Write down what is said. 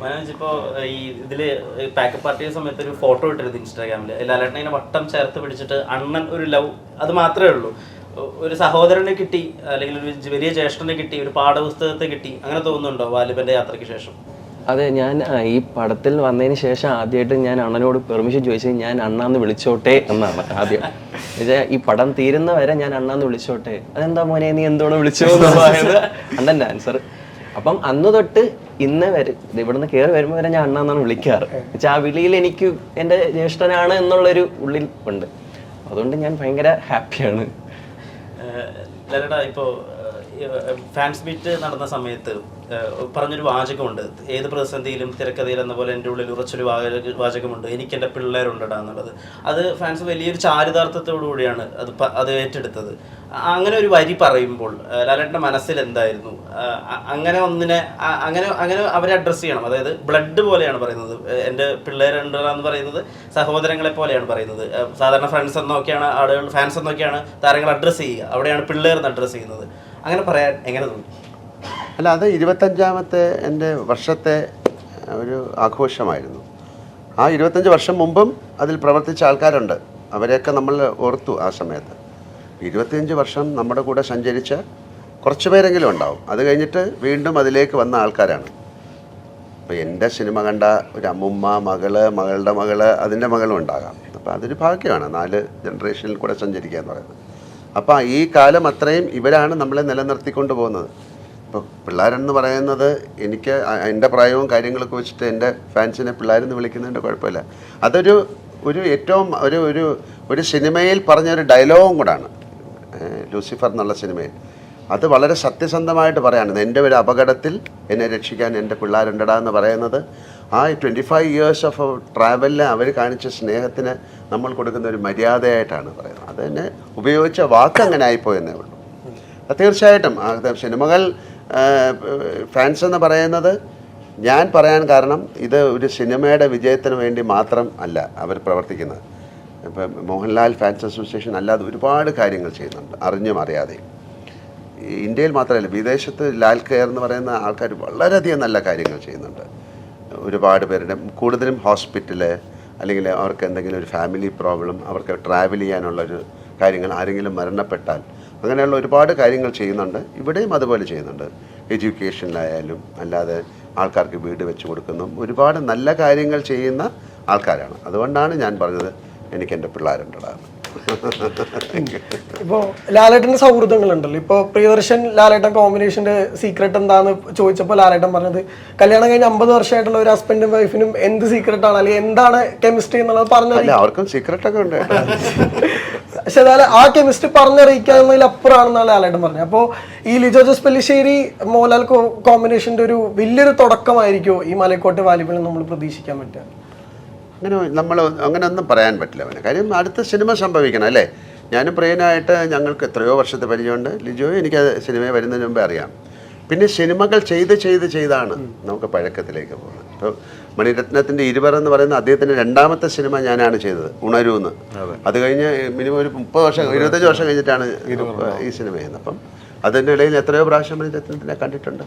മനോജ് ഇപ്പോ ഈ ഇതിൽ പാക്കപ്പ് പാർട്ടിയുടെ സമയത്ത് ഒരു ഫോട്ടോ ഇട്ടിരുന്നു ഇൻസ്റ്റാഗ്രാമിൽ ലാലേട്ടനെ ഇങ്ങനെ വട്ടം ചേർത്ത് പിടിച്ചിട്ട് അണ്ണൻ ഒരു ലവ് അത് മാത്രമേ ഉള്ളൂ. ഒരു സഹോദരനെ കിട്ടി അല്ലെങ്കിൽ ഒരു വലിയ ജ്യേഷ്ഠനെ കിട്ടി ഒരു പാഠപുസ്തകത്തെ കിട്ടി അങ്ങനെ തോന്നുന്നുണ്ടോ വാലിബന്റെ യാത്രയ്ക്ക് ശേഷം? അതെ ഞാൻ ഈ പടത്തിൽ വന്നതിന് ശേഷം ആദ്യമായിട്ട് ഞാൻ അണ്ണനോട് പെർമിഷൻ ചോദിച്ചത് ഞാൻ അണ്ണാന്ന് വിളിച്ചോട്ടെ എന്നാണ് ആദ്യം. ഈ പടം തീരുന്ന വരെ ഞാൻ അണ്ണാന്ന് വിളിച്ചോട്ടെ. അതെന്താ മോനെ നീ എന്തോടെ വിളിച്ചോ എന്നുള്ളത് അണ്ണന്റെ ആൻസർ അപ്പം അന്ന് തൊട്ട് ഇന്ന് വരെ ഇവിടുന്ന് കയറി വരുമ്പോൾ വരെ ഞാൻ അണ്ണാന്നാണ് വിളിക്കാറ്. ആ വിളിയിൽ എനിക്ക് എന്റെ ജ്യേഷ്ഠനാണ് എന്നുള്ളൊരു ഉള്ളിൽ ഉണ്ട്. അതുകൊണ്ട് ഞാൻ ഭയങ്കര ഹാപ്പിയാണ്. ഇപ്പോൾ ഇപ്പോ ഫാൻസ് മീറ്റ് നടന്ന സമയത്ത് പറഞ്ഞൊരു വാചകമുണ്ട്. ഏത് പ്രതിസന്ധിയിലും തിരക്കഥയിൽ എന്ന പോലെ എന്റെ ഉള്ളിൽ ഉറച്ചൊരു വാചക- വാചകമുണ്ട്. എനിക്ക് എന്റെ പിള്ളേരുണ്ടടാ എന്നുള്ളത്. അത് ഫാൻസ് വലിയൊരു ചാരിതാർത്ഥത്തോടുകൂടിയാണ് അത് അത് ഏറ്റെടുത്തത്. അങ്ങനെ ഒരു വരി പറയുമ്പോൾ ലാലേട്ടന്റെ മനസ്സിൽ എന്തായിരുന്നു? അങ്ങനെ ഒന്നിനെ അങ്ങനെ അങ്ങനെ അവരെ അഡ്രസ്സ് ചെയ്യണം. അതായത് ബ്ലഡ് പോലെയാണ് പറയുന്നത്. എന്റെ പിള്ളേരുണ്ടെന്ന് പറയുന്നത് സഹോദരങ്ങളെ പോലെയാണ് പറയുന്നത്. സാധാരണ ഫ്രണ്ട്സ് എന്നൊക്കെയാണ് ആളുകൾ ഫാൻസ് എന്നൊക്കെയാണ് താരങ്ങൾ അഡ്രസ്സ് ചെയ്യുക. അവിടെയാണ് പിള്ളേർ എന്ന് അഡ്രസ്സ് ചെയ്യുന്നത്. അങ്ങനെ പറയാൻ എങ്ങനെ തോന്നി? അല്ല അത് ഇരുപത്തഞ്ചാമത്തെ എന്റെ വർഷത്തെ ഒരു ആഘോഷമായിരുന്നു. ആ ഇരുപത്തഞ്ച് വർഷം മുമ്പും അതിൽ പ്രവർത്തിച്ച ആൾക്കാരുണ്ട്. അവരെയൊക്കെ നമ്മൾ ഓർത്തു ആ സമയത്ത്. ഇരുപത്തിയഞ്ച് വർഷം നമ്മുടെ കൂടെ സഞ്ചരിച്ച കുറച്ച് പേരെങ്കിലും ഉണ്ടാവും. അത് കഴിഞ്ഞിട്ട് വീണ്ടും അതിലേക്ക് വന്ന ആൾക്കാരാണ്. അപ്പോൾ എന്റെ സിനിമ കണ്ട ഒരു അമ്മുമ്മ മകൾ മകളുടെ മകൾ അതിന്റെ മകളും ഉണ്ടാകാം. അപ്പോൾ അതൊരു ഭാഗ്യമാണ്. നാല് ജനറേഷനിൽ കൂടെ സഞ്ചരിക്കുക എന്ന് പറയുന്നത്. അപ്പോൾ ഈ കാലം അത്രയും ഇവരാണ് നമ്മളെ നിലനിർത്തിക്കൊണ്ട് പോകുന്നത്. ഇപ്പോൾ പിള്ളേരെന്ന് പറയുന്നത് എനിക്ക് എന്റെ പ്രായവും കാര്യങ്ങളൊക്കെ വെച്ചിട്ട് എന്റെ ഫാൻസിനെ പിള്ളേരെന്ന് വിളിക്കുന്നതിന്റെ കുഴപ്പമില്ല. അതൊരു ഒരു ഏറ്റവും ഒരു ഒരു ഒരു സിനിമയിൽ പറഞ്ഞൊരു ഡയലോഗും കൂടാണ്. ലൂസിഫർ എന്നുള്ള സിനിമയിൽ. അത് വളരെ സത്യസന്ധമായിട്ട് പറയാണ്. എന്റെ ഒരു അപകടത്തിൽ എന്നെ രക്ഷിക്കാൻ എന്റെ പിള്ളേരുണ്ടടാ എന്ന് പറയുന്നത്. ആ ട്വന്റി ഫൈവ് ഇയേഴ്സ് ഓഫ് ട്രാവലിൽ അവർ കാണിച്ച സ്നേഹത്തിന് നമ്മൾ കൊടുക്കുന്ന ഒരു മര്യാദയായിട്ടാണ് പറയുന്നത്. അത് തന്നെ ഉപയോഗിച്ച വാക്ക് അങ്ങനെ ആയിപ്പോയെന്നേ ഉള്ളൂ തീർച്ചയായിട്ടും. സിനിമകൾ ഫാൻസ് എന്ന് പറയുന്നത് ഞാൻ പറയാൻ കാരണം ഇത് ഒരു സിനിമയുടെ വിജയത്തിന് വേണ്ടി മാത്രം അല്ല അവർ പ്രവർത്തിക്കുന്നത്. ഇപ്പം മോഹൻലാൽ ഫാൻസ് അസോസിയേഷൻ അല്ലാതെ ഒരുപാട് കാര്യങ്ങൾ ചെയ്യുന്നുണ്ട് അറിഞ്ഞും അറിയാതെയും. ഇന്ത്യയിൽ മാത്രമല്ല വിദേശത്ത് ലാൽ കെയർ എന്ന് പറയുന്ന ആൾക്കാർ വളരെയധികം നല്ല കാര്യങ്ങൾ ചെയ്യുന്നുണ്ട്. ഒരുപാട് പേരുടെ കൂടുതലും ഹോസ്പിറ്റൽ അല്ലെങ്കിൽ അവർക്ക് എന്തെങ്കിലും ഒരു ഫാമിലി പ്രോബ്ലം അവർക്ക് ട്രാവൽ ചെയ്യാനുള്ളൊരു കാര്യങ്ങൾ ആരെങ്കിലും മരണപ്പെട്ടാൽ അങ്ങനെയുള്ള ഒരുപാട് കാര്യങ്ങൾ ചെയ്യുന്നുണ്ട്. ഇവിടെയും അതുപോലെ ചെയ്യുന്നുണ്ട്. എഡ്യൂക്കേഷനിലായാലും അല്ലാതെ ആൾക്കാർക്ക് വീട് വെച്ച് കൊടുക്കുന്നു ഒരുപാട് നല്ല കാര്യങ്ങൾ ചെയ്യുന്ന ആൾക്കാരാണ്. അതുകൊണ്ടാണ് ഞാൻ പറഞ്ഞത് എനിക്ക് എന്റെ പിള്ളേരുണ്ടടാ ഇപ്പോ ലാലേട്ടന്റെ സൗഹൃദങ്ങളുണ്ടല്ലോ. ഇപ്പൊ പ്രിയദർശൻ ലാലേട്ടൻ കോമ്പിനേഷന്റെ സീക്രട്ട് എന്താന്ന് ചോദിച്ചപ്പോൾ ലാലേട്ടൻ പറഞ്ഞത് കല്യാണം കഴിഞ്ഞ അമ്പത് വർഷമായിട്ടുള്ള ഒരു ഹസ്ബൻഡും വൈഫിനും എന്ത് സീക്രട്ട് ആണ്? അല്ലെങ്കിൽ എന്താണ് കെമിസ്ട്രി എന്നുള്ളത് പറഞ്ഞു അല്ല അവർക്കും സീക്രട്ടൊക്കെ ഉണ്ട്. പക്ഷെ അതായത് ആ കെമിസ്ട്രി പറഞ്ഞറിയിക്കാവുന്നതിലപ്പുറമാണെന്നാണ് ലാലേട്ടൻ പറഞ്ഞത്. അപ്പോൾ ഈ ലിജോ ജോസ് പെല്ലിശ്ശേരി മോഹൻലാൽ കോമ്പിനേഷന്റെ ഒരു വലിയൊരു തുടക്കമായിരിക്കും ഈ മലക്കോട്ടെ വാലിബിൽ നമ്മൾ പ്രതീക്ഷിക്കാൻ പറ്റുക? അങ്ങനെ നമ്മൾ അങ്ങനെ ഒന്നും പറയാൻ പറ്റില്ല അവന് കാര്യം അടുത്ത സിനിമ സംഭവിക്കണം അല്ലേ? ഞാനും പ്രിയനായിട്ട് ഞങ്ങൾക്ക് എത്രയോ വർഷത്തെ പരിചയമുണ്ട്. ലിജോ എനിക്ക് സിനിമ വരുന്നതിന് മുമ്പേ അറിയാം. പിന്നെ സിനിമകൾ ചെയ്ത് ചെയ്ത് ചെയ്താണ് നമുക്ക് പഴക്കത്തിലേക്ക് പോകുന്നത്. ഇപ്പോൾ മണിരത്നത്തിന്റെ ഇരുവർ എന്ന് പറയുന്ന അദ്ദേഹത്തിന്റെ രണ്ടാമത്തെ സിനിമ ഞാനാണ് ചെയ്തത് ഉണരൂന്ന് അത്. കഴിഞ്ഞ് മിനിമം ഒരു മുപ്പത് വർഷം ഇരുപത്തഞ്ച് വർഷം കഴിഞ്ഞിട്ടാണ് ഈ സിനിമ ചെയ്യുന്നത്. അപ്പം അതിന്റെ ഇടയിൽ എത്രയോ പ്രാവശ്യം മണിരത്നത്തിനെ കണ്ടിട്ടുണ്ട്.